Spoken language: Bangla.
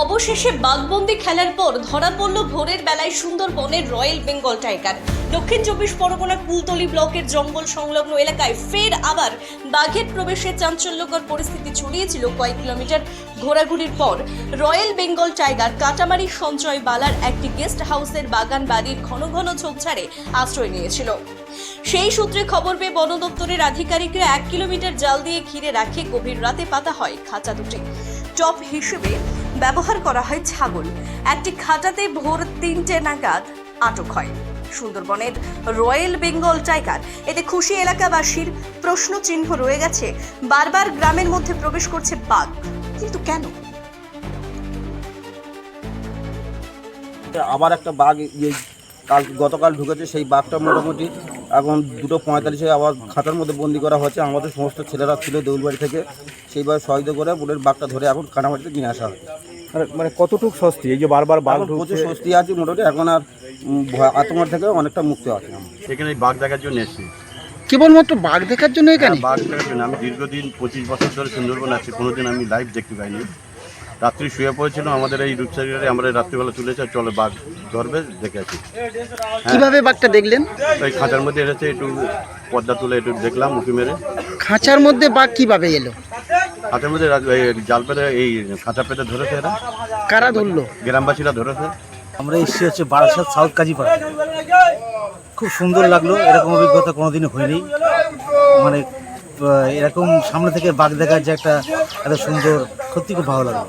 অবশেষে বাঘবন্দি খেলার পর ধরা পড়ল ভোরের বেলায় সুন্দরবনের রয়্যাল বেঙ্গল টাইগার। দক্ষিণ চব্বিশ পরগনার কুলতলি ব্লকের জঙ্গল সংলগ্ন এলাকায় ফের আবার বাঘের প্রবেশে চাঞ্চল্যকর পরিস্থিতি ছড়িয়েছিল কয়েক কিলোমিটার ঘোরাঘুরির পর। রয়্যাল বেঙ্গল টাইগার কাটামারি সঞ্চয় বালার একটি গেস্ট হাউসের বাগান বাড়ির ঘন ঘন ঝোপঝাড়ে আশ্রয় নিয়েছিল। সেই সূত্রে খবর পেয়ে বন দপ্তরের আধিকারিকরা এক কিলোমিটার জাল দিয়ে ঘিরে রাখে গভীর রাতে পাতা হয় খাঁচা দুটি। টপ হিসেবে ব্যবহার করা হয় ছাগল। একটি খাটাতে ভোর তিনটে নাগাদ আটক হয়। সুন্দরবনের রয়্যাল বেঙ্গল টাইগার, এতে খুশি এলাকাবাসীর প্রশ্ন চিহ্ন রয়ে গেছে। বারবার গ্রামের মধ্যে প্রবেশ করছে বাঘ। কিন্তু কেন? আমার একটা বাঘ এই কাল গতকাল ঢুকেছে সেই বাঘটা মোটামুটি। এখন দুটো পঁয়তাল্লিশে আবার খাতার মধ্যে বন্দি করা হয়েছে আমাদের সমস্ত ছেলেরা ছিল দেউলবাড়ি থেকে। সেইভাবে সহযোগিতা করে বুলের বাঘটা ধরে এখন কানামাটিতে নিয়ে আসা হয় মানে- মানে কতটুকু স্বস্তি? এই যে বারবার বাঘ প্রচুর স্বস্তি আছে মোটামুটি। এখন আর উম, ভয়- আতঙ্ক থেকে অনেকটা মুক্ত আছে সেখানে এই বাঘ দেখার জন্য এসেছি। কেবলমাত্র বাঘ দেখার জন্য এখানে? হ্যাঁ, বাঘ দেখার জন্য। আমি দীর্ঘদিন পঁচিশ বছর ধরে সুন্দরবন আছি। কোনোদিন আমি লাইভ দেখতে পাইনি। রাত্রি শুয়ে পড়েছিল আমাদের এই রূপসাগরে আমরা রাত্রিবেলা চলে তুলেছে চলে বাঘ ধরবে দেখে আছি কীভাবে বাঘটা দেখলেন? ওই খাঁচার মধ্যে এসেছে একটু পর্দা তুলে একটু দেখলাম উঁকি মেরে। খাঁচার মধ্যে বাঘ কীভাবে এলো? খাঁচার মধ্যে এই জাল পেতে এই খাঁচা পেতে ধরেছে এরা। কারা ধরলো? গ্রামবাসীরা ধরেছে। আমরা এসেছি হচ্ছে বারাসাত সাউথ কাজীপাড়া। খুব সুন্দর লাগল এরকম অভিজ্ঞতা কোনোদিনও হয়নি। মানে এরকম সামনে থেকে বাঘ দেখার যে একটা এত সুন্দর সত্যি খুব ভালো লাগল।